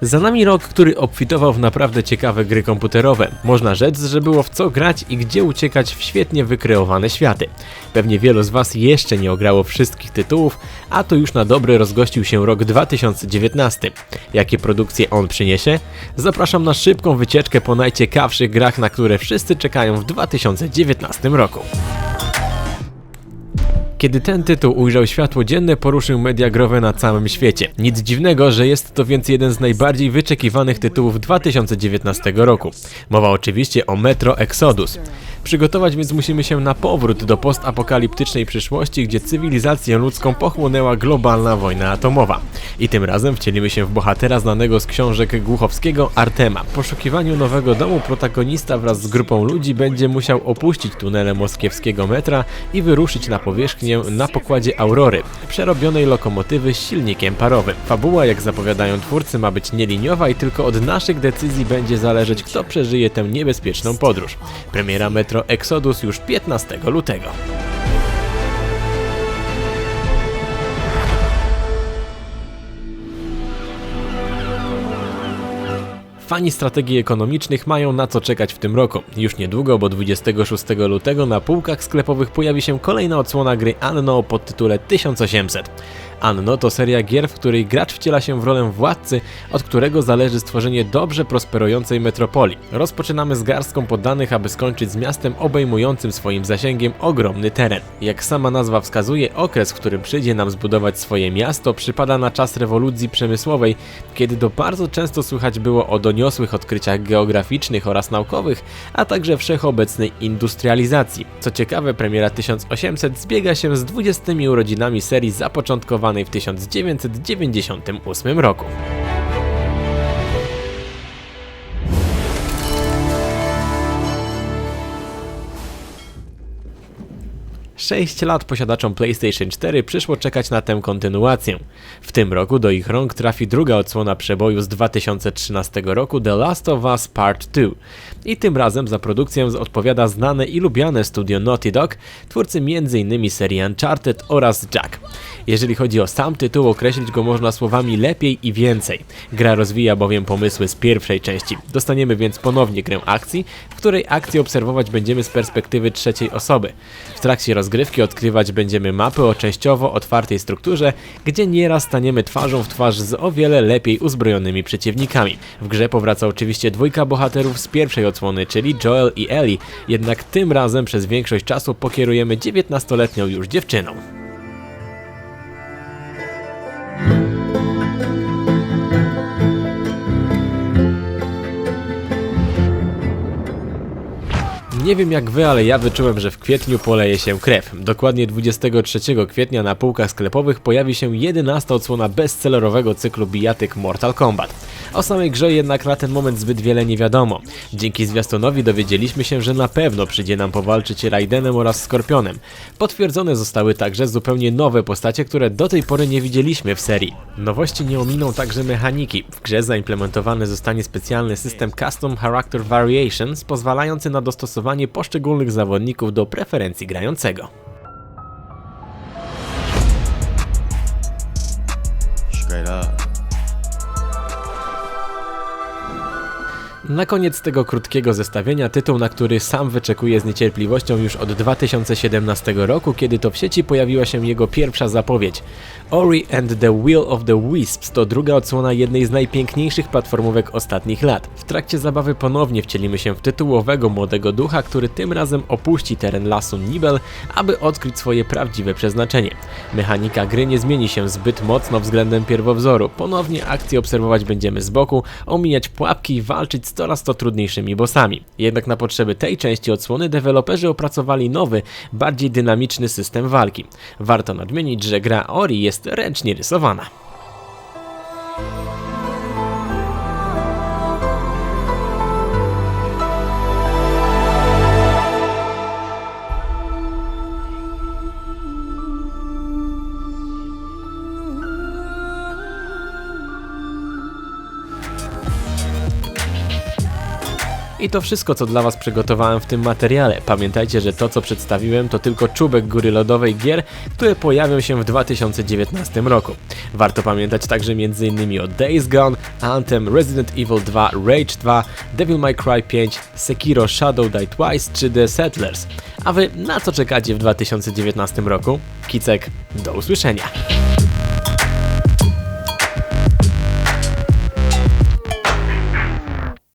Za nami rok, który obfitował w naprawdę ciekawe gry komputerowe. Można rzec, że było w co grać i gdzie uciekać w świetnie wykreowane światy. Pewnie wielu z Was jeszcze nie ograło wszystkich tytułów, a to już na dobre rozgościł się rok 2019. Jakie produkcje on przyniesie? Zapraszam na szybką wycieczkę po najciekawszych grach, na które wszyscy czekają w 2019 roku. Kiedy ten tytuł ujrzał światło dzienne, poruszył media growe na całym świecie. Nic dziwnego, że jest to więc jeden z najbardziej wyczekiwanych tytułów 2019 roku. Mowa oczywiście o Metro Exodus. Przygotować więc musimy się na powrót do postapokaliptycznej przyszłości, gdzie cywilizację ludzką pochłonęła globalna wojna atomowa. I tym razem wcielimy się w bohatera znanego z książek Głuchowskiego Artema. W poszukiwaniu nowego domu protagonista wraz z grupą ludzi będzie musiał opuścić tunele moskiewskiego metra i wyruszyć na powierzchnię na pokładzie Aurory, przerobionej lokomotywy z silnikiem parowym. Fabuła, jak zapowiadają twórcy, ma być nieliniowa i tylko od naszych decyzji będzie zależeć, kto przeżyje tę niebezpieczną podróż. Premiera Metro Exodus już 15 lutego. Fani strategii ekonomicznych mają na co czekać w tym roku. Już niedługo, bo 26 lutego na półkach sklepowych pojawi się kolejna odsłona gry Anno pod tytule 1800. Anno to seria gier, w której gracz wciela się w rolę władcy, od którego zależy stworzenie dobrze prosperującej metropolii. Rozpoczynamy z garstką poddanych, aby skończyć z miastem obejmującym swoim zasięgiem ogromny teren. Jak sama nazwa wskazuje, okres, w którym przyjdzie nam zbudować swoje miasto, przypada na czas rewolucji przemysłowej, kiedy to bardzo często słychać było o doniosłych odkryciach geograficznych oraz naukowych, a także wszechobecnej industrializacji. Co ciekawe, premiera 1800 zbiega się z 20 urodzinami serii zapoczątkowanej w 1998 roku. Sześć lat posiadaczom PlayStation 4 przyszło czekać na tę kontynuację. W tym roku do ich rąk trafi druga odsłona przeboju z 2013 roku The Last of Us Part 2. I tym razem za produkcję odpowiada znane i lubiane studio Naughty Dog, twórcy m.in. serii Uncharted oraz Jack. Jeżeli chodzi o sam tytuł, określić go można słowami lepiej i więcej. Gra rozwija bowiem pomysły z pierwszej części. Dostaniemy więc ponownie grę akcji, w której akcję obserwować będziemy z perspektywy trzeciej osoby. W trakcie rozgrywki odkrywać będziemy mapy o częściowo otwartej strukturze, gdzie nieraz staniemy twarzą w twarz z o wiele lepiej uzbrojonymi przeciwnikami. W grze powraca oczywiście dwójka bohaterów z pierwszej odsłony, czyli Joel i Ellie, jednak tym razem przez większość czasu pokierujemy 19-letnią już dziewczyną. Nie wiem jak wy, ale ja wyczułem, że w kwietniu poleje się krew. Dokładnie 23 kwietnia na półkach sklepowych pojawi się 11 odsłona bestsellerowego cyklu bijatyk Mortal Kombat. O samej grze jednak na ten moment zbyt wiele nie wiadomo. Dzięki zwiastunowi dowiedzieliśmy się, że na pewno przyjdzie nam powalczyć Raidenem oraz Skorpionem. Potwierdzone zostały także zupełnie nowe postacie, które do tej pory nie widzieliśmy w serii. Nowości nie ominą także mechaniki. W grze zaimplementowany zostanie specjalny system Custom Character Variations, pozwalający na dostosowanie poszczególnych zawodników do preferencji grającego. Straight up. Na koniec tego krótkiego zestawienia tytuł, na który sam wyczekuję z niecierpliwością już od 2017 roku, kiedy to w sieci pojawiła się jego pierwsza zapowiedź. Ori and the Will of the Wisps to druga odsłona jednej z najpiękniejszych platformówek ostatnich lat. W trakcie zabawy ponownie wcielimy się w tytułowego młodego ducha, który tym razem opuści teren lasu Nibel, aby odkryć swoje prawdziwe przeznaczenie. Mechanika gry nie zmieni się zbyt mocno względem pierwowzoru. Ponownie akcję obserwować będziemy z boku, omijać pułapki i walczyć z coraz to trudniejszymi bossami. Jednak na potrzeby tej części odsłony deweloperzy opracowali nowy, bardziej dynamiczny system walki. Warto nadmienić, że gra Ori jest ręcznie rysowana. I to wszystko, co dla Was przygotowałem w tym materiale. Pamiętajcie, że to, co przedstawiłem, to tylko czubek góry lodowej gier, które pojawią się w 2019 roku. Warto pamiętać także m.in. o Days Gone, Anthem, Resident Evil 2, Rage 2, Devil May Cry 5, Sekiro Shadow Die Twice czy The Settlers. A Wy na co czekacie w 2019 roku? Kicek, do usłyszenia!